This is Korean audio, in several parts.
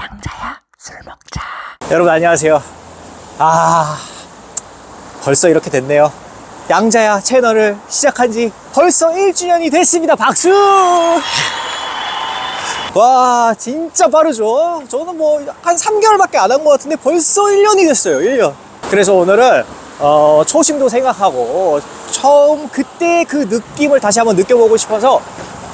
양자야 술 먹자. 여러분 안녕하세요. 아 벌써 이렇게 됐네요. 양자야 채널을 시작한 지 벌써 1주년이 됐습니다. 박수! 와 진짜 빠르죠. 저는 뭐 한 3개월밖에 안 한 것 같은데 벌써 1년이 됐어요. 1년. 그래서 오늘은 어, 초심도 생각하고 처음 그때 그 느낌을 다시 한번 느껴보고 싶어서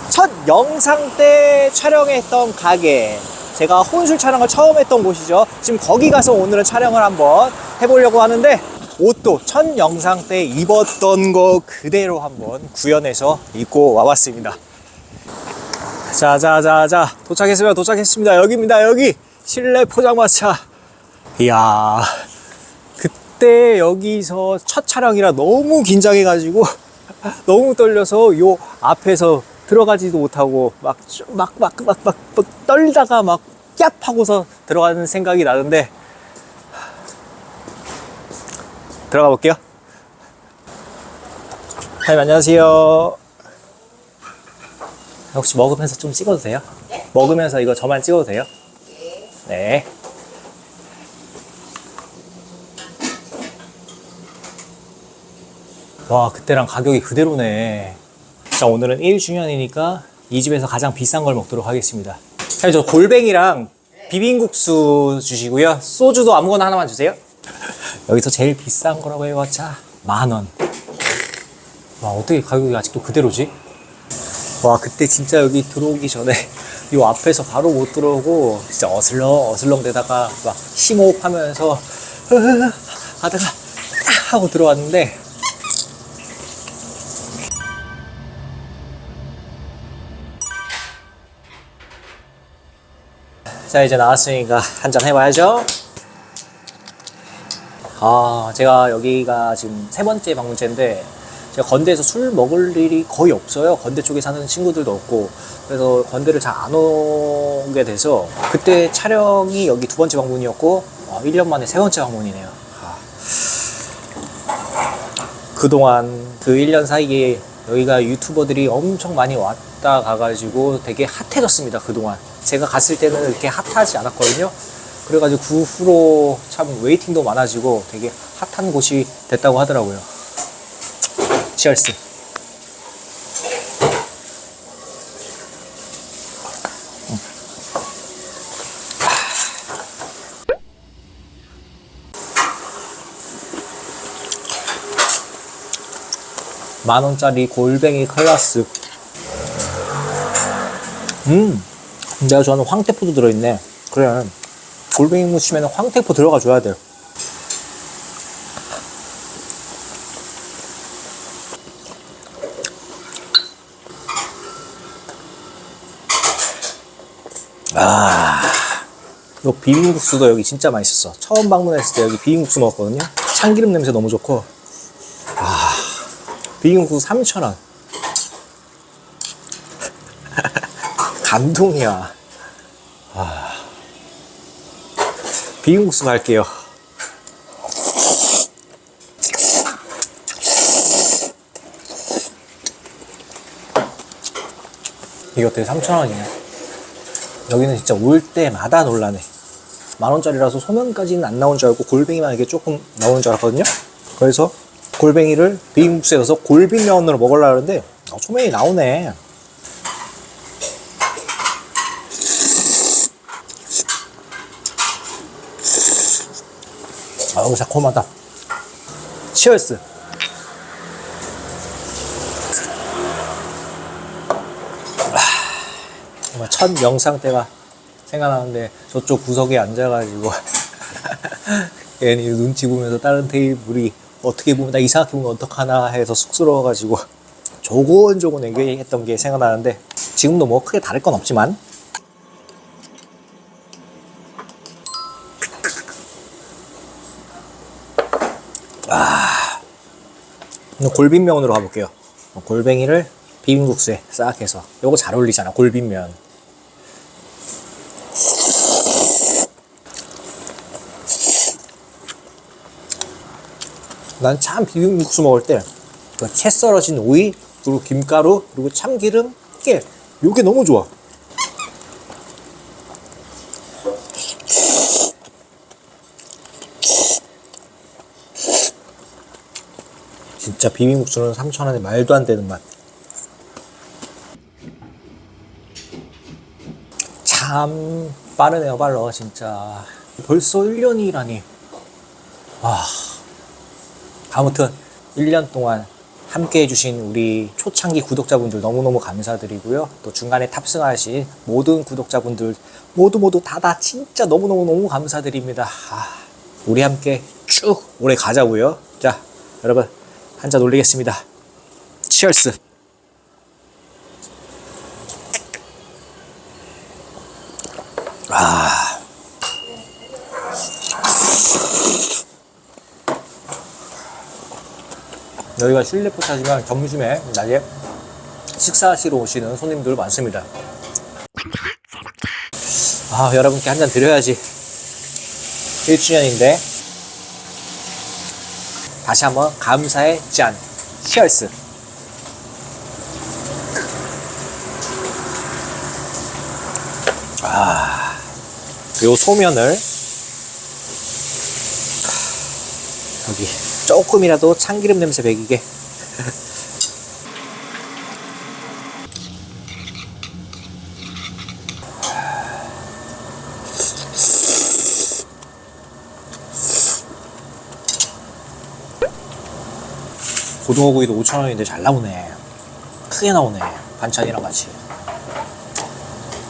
첫 영상 때 촬영했던 가게 제가 혼술 촬영을 처음 했던 곳이죠. 지금 거기 가서 오늘은 촬영을 한번 해보려고 하는데 옷도 첫 영상 때 입었던 거 그대로 한번 구현해서 입고 와봤습니다. 자자자자 도착했습니다 도착했습니다. 여기입니다 여기. 실내 포장마차. 이야 그때 여기서 첫 촬영이라 너무 긴장해가지고 너무 떨려서 요 앞에서 들어가지도 못하고 막 막 막 막 막 떨다가 막 얍 하고서 들어가는 생각이 나는데 들어가 볼게요. 사장님 안녕하세요. 혹시 먹으면서 좀 찍어도 돼요? 먹으면서 이거 저만 찍어도 돼요? 네. 와 그때랑 가격이 그대로네 자 오늘은 1주년이니까 이 집에서 가장 비싼 걸 먹도록 하겠습니다. 저 골뱅이랑 비빔국수 주시고요. 소주도 아무거나 하나만 주세요. 여기서 제일 비싼 거라고 해봤자 만원. 와 어떻게 가격이 아직도 그대로지? 와 그때 진짜 여기 들어오기 전에 이 앞에서 바로 못 들어오고 진짜 어슬렁 어슬렁 대다가 막 심호흡하면서 하다가 딱 하고 들어왔는데 자 이제 나왔으니까 한잔 해봐야죠. 아 제가 여기가 지금 세 번째 방문제인데 제가 건대에서 술 먹을 일이 거의 없어요. 건대 쪽에 사는 친구들도 없고. 그래서 건대를 잘 안 오게 돼서 그때 촬영이 여기 두 번째 방문이었고 어, 1년 만에 세 번째 방문이네요. 아. 그동안 그 1년 사이에 여기가 유튜버들이 엄청 많이 왔다 가가지고 되게 핫해졌습니다 그동안 제가 갔을 때는 이렇게 핫하지 않았거든요. 그래가지고 그 후로 참 웨이팅도 많아지고 되게 핫한 곳이 됐다고 하더라고요. 치얼스. 만원짜리 골뱅이 클라스. 음 내가 좋아하는 황태포도 들어있네 그래 골뱅이 무치면 황태포 들어가 줘야 돼 아, 이 비빔국수도 여기 진짜 맛있었어. 처음 방문했을 때 여기 비빔국수 먹었거든요. 참기름 냄새 너무 좋고. 아, 비빔국수 3,000원. 감동이야. 아, 비빔국수 갈게요. 이거 어떻게 3,000원이냐? 여기는 진짜 올 때마다 놀라네. 만 원짜리라서 소면까지는 안 나온 줄 알고 골뱅이만 이게 조금 나오는 줄 알았거든요. 그래서 골뱅이를 비빔국수에 넣어서 골빈면으로 먹으려고 하는데 어, 소면이 나오네. 아우 새콤하다. 치얼스. 정말 첫 영상 때가 생각나는데 저쪽 구석에 앉아가지고 괜히 눈치 보면서 다른 테이블이 어떻게 보면 나 이상하게 보면 어떡하나 해서 쑥스러워가지고 조곤조곤 얘기했던 게 생각나는데 지금도 뭐 크게 다를 건 없지만 골빈면으로 가볼게요. 골뱅이를 비빔국수에 싹 해서. 요거 잘 어울리잖아 골빈면. 난 참 비빔국수 먹을 때그채 썰어진 오이 그리고 김가루 그리고 참기름 깨 요게 너무 좋아 진짜 비빔국수는 3,000원에 말도 안 되는 맛. 참 빠르네요, 빨라, 진짜. 벌써 1년이라니. 와. 아무튼 1년 동안 함께 해주신 우리 초창기 구독자분들 너무너무 감사드리고요. 또 중간에 탑승하신 모든 구독자분들 모두 모두 다다 진짜 너무너무너무 감사드립니다. 아, 우리 함께 쭉 오래 가자고요. 자, 여러분 한 잔 올리겠습니다. 치얼스. 아. 여기가 실내포차지만 점심에 낮에 식사하시러 오시는 손님들 많습니다. 아, 여러분께 한 잔 드려야지. 1주년인데 다시 한번 감사의 짠. 치얼스. 아, 요 소면을 여기 조금이라도 참기름 냄새 배기게 고등어구이도 5,000원인데 잘 나오네. 크게 나오네. 반찬이랑 같이.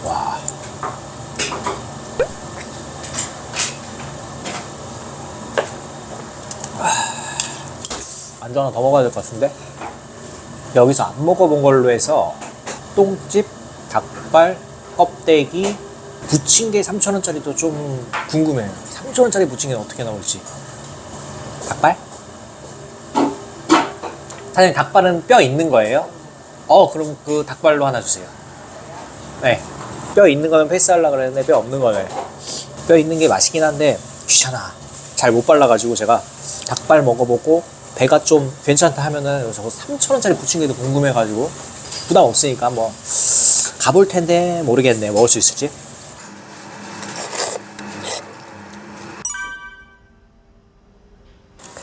와. 안주 하나 더 먹어야 될 것 같은데? 여기서 안 먹어본 걸로 해서 똥집, 닭발, 껍데기 부침개 3,000원짜리도 좀 궁금해요 3,000원짜리 부침개는 어떻게 나올지. 닭발? 사장님 닭발은 뼈 있는 거예요? 어 그럼 그 닭발로 하나 주세요. 네뼈 있는 거는 패스하려고 그랬는데 뼈 없는 거네 뼈 있는 게 맛있긴 한데 귀찮아. 잘 못 발라가지고 제가 닭발 먹어보고 배가 좀 괜찮다 하면은 저거 3,000원짜리 부침개도 궁금해가지고 부담 없으니까 뭐 가볼 텐데 모르겠네. 먹을 수 있을지.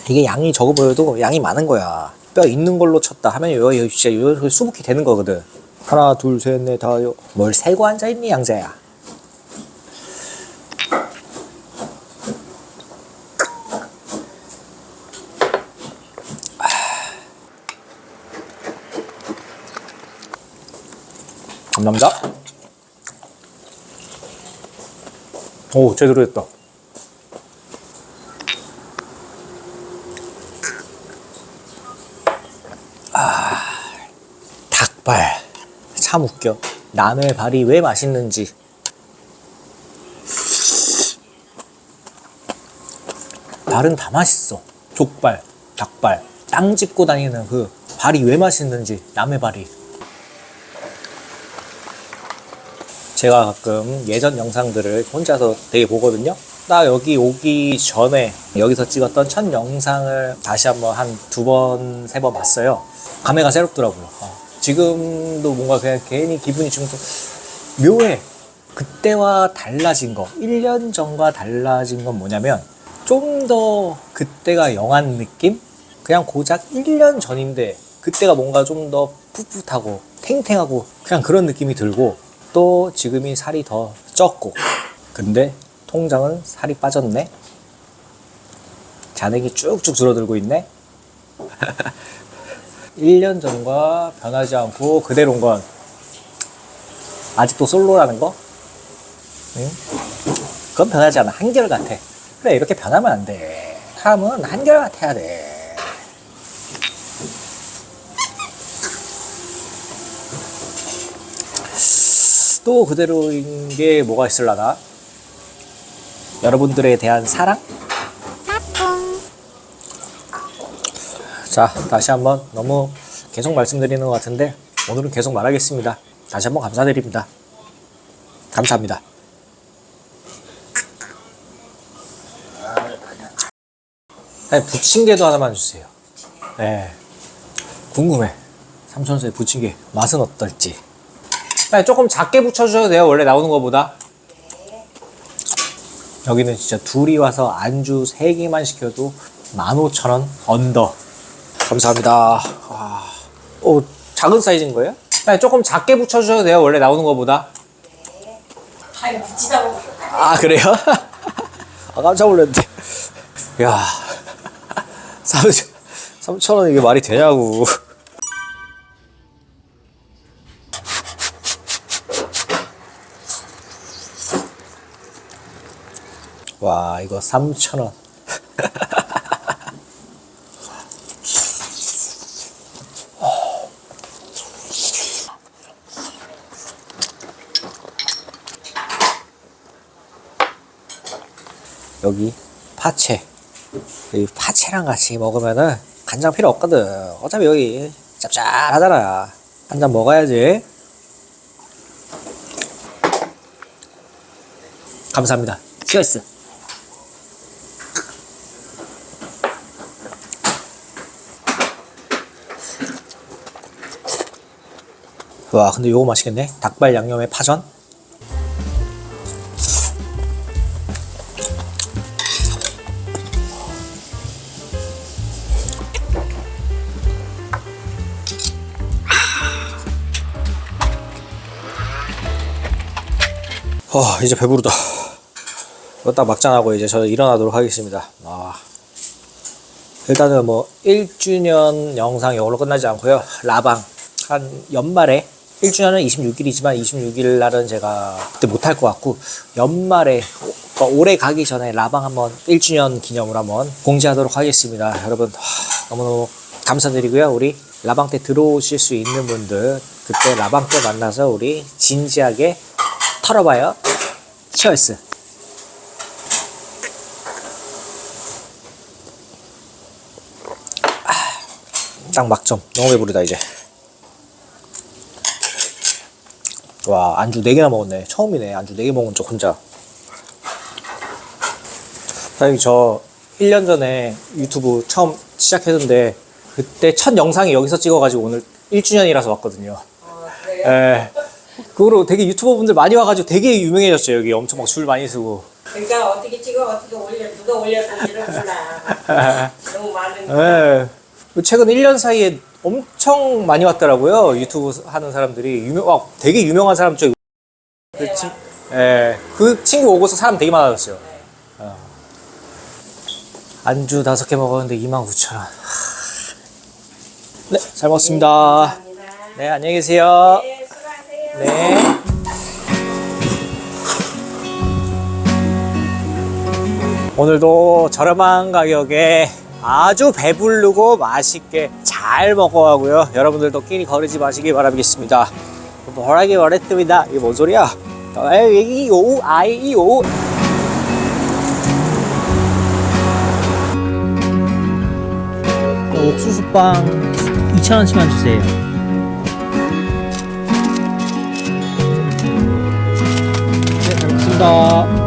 이게 양이 적어 보여도 양이 많은 거야 뼈 있는 걸로 쳤다 하면 여기 여기 진짜 여기 수북히 되는 거거든 하나 둘 셋 넷 다섯 뭘 세고 앉아 있니 양자야 감사합니다. 오, 제대로 됐다. 아, 닭발. 참 웃겨. 남의 발이 왜 맛있는지. 발은 다 맛있어. 족발, 닭발. 땅 짚고 다니는 그 발이 왜 맛있는지. 남의 발이. 제가 가끔 예전 영상들을 혼자서 되게 보거든요. 나 여기 오기 전에 여기서 찍었던 첫 영상을 다시 한번 한 두 번, 세 번 봤어요. 감회가 새롭더라고요. 어, 지금도 뭔가 그냥 괜히 기분이 좀더 묘해. 그때와 달라진 거, 1년 전과 달라진 건 뭐냐면 좀 더 그때가 영한 느낌? 그냥 고작 1년 전인데 그때가 뭔가 좀 더 풋풋하고 탱탱하고 그냥 그런 느낌이 들고 또 지금이 살이 더 쪘고 근데 통장은 살이 빠졌네 잔액이 쭉쭉 줄어들고 있네 1년 전과 변하지 않고 그대로인 건 아직도 솔로라는 거? 응? 그건 변하지 않아 한결같아 그래 이렇게 변하면 안 돼 사람은 한결같아야 돼 또 그대로인 게 뭐가 있을라나? 여러분들에 대한 사랑? 자, 다시 한번 너무 계속 말씀드리는 것 같은데 오늘은 계속 말하겠습니다. 다시 한번 감사드립니다. 감사합니다. 아니, 부침개도 하나만 주세요. 네. 궁금해. 삼천원짜리 부침개 맛은 어떨지. 네, 조금 작게 붙여주셔도 돼요. 원래 나오는 것보다. 여기는 진짜 둘이 와서 안주 3개만 시켜도 15,000원 언더. 감사합니다. 아, 오, 작은 사이즈인 거예요? 아니, 조금 작게 붙여주셔도 돼요. 원래 나오는 것보다. 아니 붙이다고 아, 그래요? 아, 깜짝 놀랐는데. 야 3천, 3천 원 이게 말이 되냐고. 와, 이거 3천 원. 여기 파채. 이 파채랑 같이 먹으면은 간장 필요 없거든. 어차피 여기 짭짤하잖아. 한 잔 먹어야지. 감사합니다. 치어스. 와, 근데 요거 맛있겠네. 닭발 양념에 파전. 어, 이제 배부르다. 이거 딱 막장하고 이제 저 일어나도록 하겠습니다. 아. 일단은 뭐 1주년 영상 이걸로 끝나지 않고요. 라방 한 연말에 1주년은 26일이지만 26일 날은 제가 그때 못할 것 같고 연말에 그러니까 올해 가기 전에 라방 한번 1주년 기념으로 한번 공지하도록 하겠습니다. 여러분 하, 너무너무 감사드리고요. 우리 라방 때 들어오실 수 있는 분들 그때 라방 때 만나서 우리 진지하게 털어봐요. 치얼스. 아, 딱 막점. 너무 배부르다 이제. 와 안주 4개나 먹었네. 처음이네. 안주 4개 먹은 적 혼자. 사장님 저 1년 전에 유튜브 처음 시작했는데 그때 첫 영상이 여기서 찍어가지고 오늘 1주년이라서 왔거든요. 어, 그거로 되게 유튜버 분들 많이 와가지고 되게 유명해졌어요. 여기 엄청 막 줄 많이 쓰고. 그러니까 어떻게 찍어 어떻게 올려 누가 올렸는지를 몰라 너무 많으니까 예. 최근 1년 사이에 엄청 많이 왔더라고요. 유튜브 하는 사람들이. 유명, 와, 되게 유명한 사람 쪽. 그, 친, 예. 그 친구 오고서 사람 되게 많아졌어요. 어. 안주 다섯 개 먹었는데 29,000원. 네, 잘 먹었습니다. 감사합니다 네, 안녕히 계세요. 네. 오늘도 저렴한 가격에 아주 배부르고 맛있게 잘 먹어가고요. 여러분들도 끼니 거르지 마시기 바라겠습니다. 뭐라기 말했습니다. 이게 뭔 소리야? 에이, 오, 아이, 오. 옥수수빵 2,000원치만 주세요. した